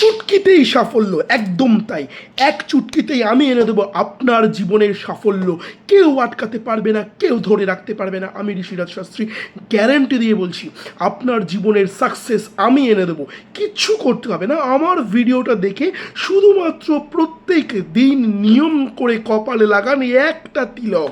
চুটকিতেই সাফল্য, একদম তাই। এক চুটকিতেই আমি এনে দেবো আপনার জীবনের সাফল্য। কেউ আটকাতে পারবে না, কেউ ধরে রাখতে পারবে না। আমি ঋষিরাজ শাস্ত্রী গ্যারেন্টি দিয়ে বলছি, আপনার জীবনের সাকসেস আমি এনে দেবো। কিচ্ছু করতে হবে না। আমার ভিডিওটা দেখে শুধুমাত্র প্রত্যেক দিন নিয়ম করে কপালে লাগান একটা তিলক।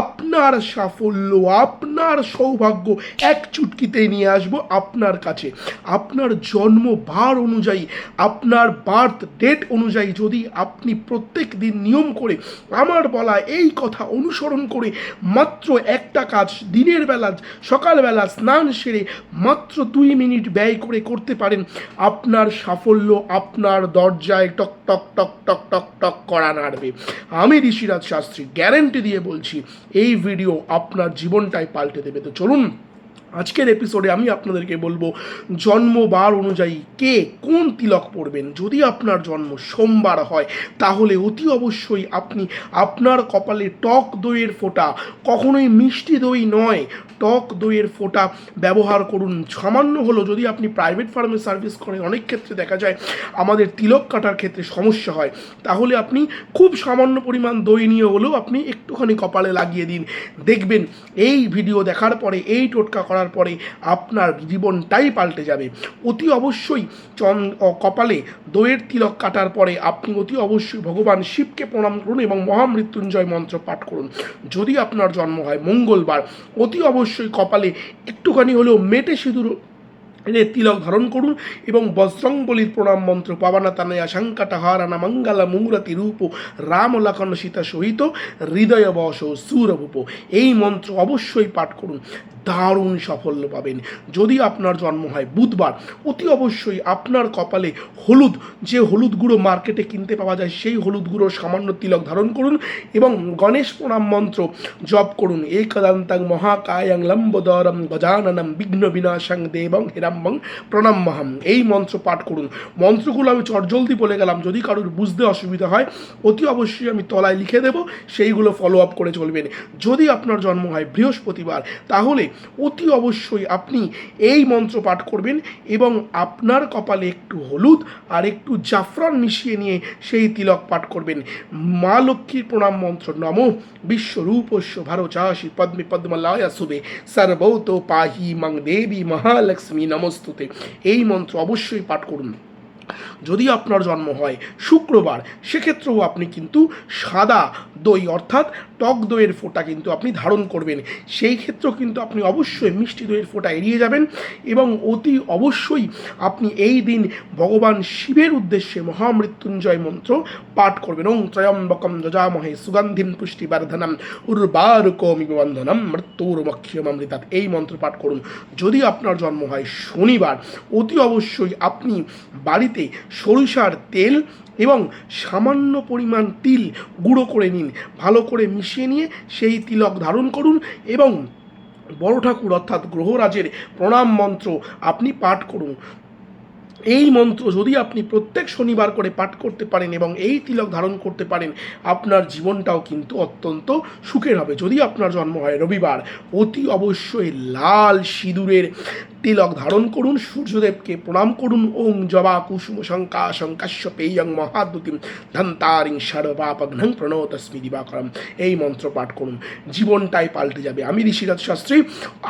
আপনার সাফল্য, আপনার সৌভাগ্য এক চুটকিতেই নিয়ে আসব আপনার কাছে। আপনার জন্ম বার অনুযায়ী আপনার বার্থ ডেট অনুযায়ী যদি আপনি প্রত্যেক দিন নিয়ম করে আমার বলা এই কথা অনুসরণ করে মাত্র একটা কাজ দিনের বেলা, সকালবেলা স্নান সেরে মাত্র দুই মিনিট ব্যয় করে করতে পারেন। আপনার সাফল্য আপনার দরজায় টক টক টক টক টক টক করা নাড়বে। আমি ঋষিরাজ শাস্ত্রী গ্যারেন্টি দিয়ে বলছি, এই ভিডিও আপনার জীবনটাই পাল্টে দেবে। তো চলুন আজকের এপিসোডে আমি আপনাদেরকে বলব জন্মবার অনুযায়ী কে কোন তিলক পড়বেন? যদি আপনার জন্ম সোমবার হয়, তাহলে অতি অবশ্যই আপনি আপনার কপালে টক দইয়ের ফোঁটা, কখনোই মিষ্টি দই নয়, টক দইয়ের ফোঁটা ব্যবহার করুন। সামান্য হলো যদি আপনি প্রাইভেট ফার্মে সার্ভিস করেন, অনেক ক্ষেত্রে দেখা যায় আমাদের তিলক কাটার ক্ষেত্রে সমস্যা হয়। তাহলে আপনি খুব সামান্য পরিমাণ দই নিয়ে হলেও আপনি একটুখানি কপালে লাগিয়ে দিন। দেখবেন, এই ভিডিও দেখার পরে এই টোটকা করার পরে আপনার জীবনটাই পাল্টে যাবে। অতি অবশ্যই চন কপালে দইয়ের তিলক কাটার পরে আপনি অতি অবশ্যই ভগবান শিবকে প্রণাম করুন এবং মহামৃত্যুঞ্জয় মন্ত্র পাঠ করুন। যদি আপনার জন্ম হয় মঙ্গলবার, অতি অবশ্যই কপালে একটুখানি হলেও মেটে সিঁদুর তিলক ধারণ করুন এবং বজ্রং বলির প্রণাম মন্ত্র পাবানা তানয়া শঙ্কটা হারানা মঙ্গলা মুরতি রূপ রাম লক্ষণ সীতা সহিত হৃদয় বস সুরভূপ। এই মন্ত্র অবশ্যই পাঠ করুন। দারুণ সাফল্য পাবেন। যদি আপনার জন্ম হয় বুধবার, অতি অবশ্যই আপনার কপালে হলুদ, যে হলুদ গুঁড়ো মার্কেটে কিনতে পাওয়া যায়, সেই হলুদ গুঁড়ো সামান্য তিলক ধারণ করুন এবং গণেশ প্রণাম মন্ত্র জপ করুন। একদান্তাং মহাকায়াং লম্বোদরম গজাননম বিঘ্ন বিনাশাং দেবং হিরাম্বং প্রণাম মহাম এই মন্ত্র পাঠ করুন। মন্ত্রগুলো আমি চটজলদি বলে গেলাম, যদি কারোর বুঝতে অসুবিধা হয়, অতি অবশ্যই আমি তলায় লিখে দেব, সেইগুলো ফলো আপ করে চলবেন। যদি আপনার জন্ম হয় বৃহস্পতিবার, তাহলে অতি অবশ্যই আপনি এই মন্ত্র পাঠ করবেন এবং আপনার কপালে একটু হলুদ আর একটু জাফরান মিশিয়ে নিয়ে সেই তিলক পাঠ করবেন। মা লক্ষ্মীর প্রণাম মন্ত্র নম। বিশ্বরূপস্য ভারচাসি পদ্মে পদ্মলায়া শুভে। সর্বৌত পাহি মং দেবী মহালক্ষ্মী নমস্তুতে। এই মন্ত্র অবশ্যই পাঠ করুন। যদি আপনার জন্ম হয় শুক্রবার, সেক্ষেত্রেও আপনি কিন্তু সাদা দই অর্থাৎ টক দইয়ের ফোঁটা কিন্তু আপনি ধারণ করবেন। সেই ক্ষেত্রেও কিন্তু আপনি অবশ্যই মিষ্টি দইয়ের ফোঁটা এড়িয়ে যাবেন এবং অতি অবশ্যই আপনি এই দিন ভগবান শিবের উদ্দেশ্যে মহামৃত্যুঞ্জয় মন্ত্র পাঠ করবেন। ওং ত্রয়ম্বকম যজামহে সুগন্ধিম পুষ্টিবর্ধনম উর্বারুকমিব বন্ধনম মৃত্যুর্মক্ষিয়মৃতাৎ এই মন্ত্র পাঠ করুন। যদি আপনার জন্ম হয় শনিবার, অতি অবশ্যই আপনি বাড়িতে সরিষার তেল এবং সামান্য পরিমাণ তিল গুঁড়ো করে নিন। ভালো করে মিশিয়ে নিয়ে সেই তিলক ধারণ করুন এবং বড় ঠাকুর অর্থাৎ গ্রহরাজের প্রণাম মন্ত্র আপনি পাঠ করুন। এই মন্ত্র যদি আপনি প্রত্যেক শনিবার করে পাঠ করতে পারেন এবং এই তিলক ধারণ করতে পারেন, আপনার জীবনটাও কিন্তু অত্যন্ত সুখের হবে। যদি আপনার জন্ম হয় রবিবার, অতি অবশ্যই লাল সিঁদুরের তিলক ধারণ করুন, সূর্যদেবকে প্রণাম করুন, ওং জবা কুসুম শঙ্কা শঙ্কাশ্য পেয়ং মহাদ্যুতিম ধন্তারিং সর্বাপঘ্নং প্রণতস্মি দিবাকরম। এই মন্ত্র পাঠ করুন, জীবনটাই পাল্টে যাবে। আমি Rishiraj Shastri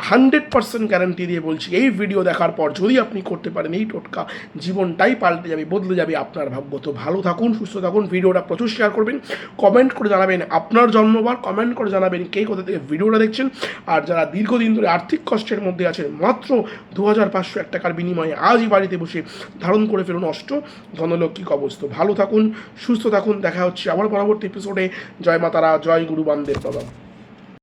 hundred percent guarantee দিয়ে বলছি, এই ভিডিও দেখার পর যদি আপনি করতে পারেন, এই টোটকা জীবনটাই পাল্টে যাবে, বদলে যাবে আপনার ভাগ্য। তো ভালো থাকুন, সুস্থ থাকুন, ভিডিওটা প্রচুর শেয়ার করবেন। কমেন্ট করে জানাবেন আপনার জন্মবার কমেন্ট করে জানাবেন কে কোথা থেকে ভিডিওটা দেখছেন। আর যারা দীর্ঘদিন ধরে আর্থিক কষ্টের মধ্যে আছেন, মাত্র দু হাজার পাঁচশো এক টাকার বিনিময়ে আজই বাড়িতে বসে ধারণ করে ফেলুন অষ্ট ধনলক্ষ্মী কবস্থ ভালো থাকুন, সুস্থ থাকুন, দেখা হচ্ছে আবার পরবর্তী এপিসোডে জয় মাতারা, জয় গুরু বামদেব বাবা।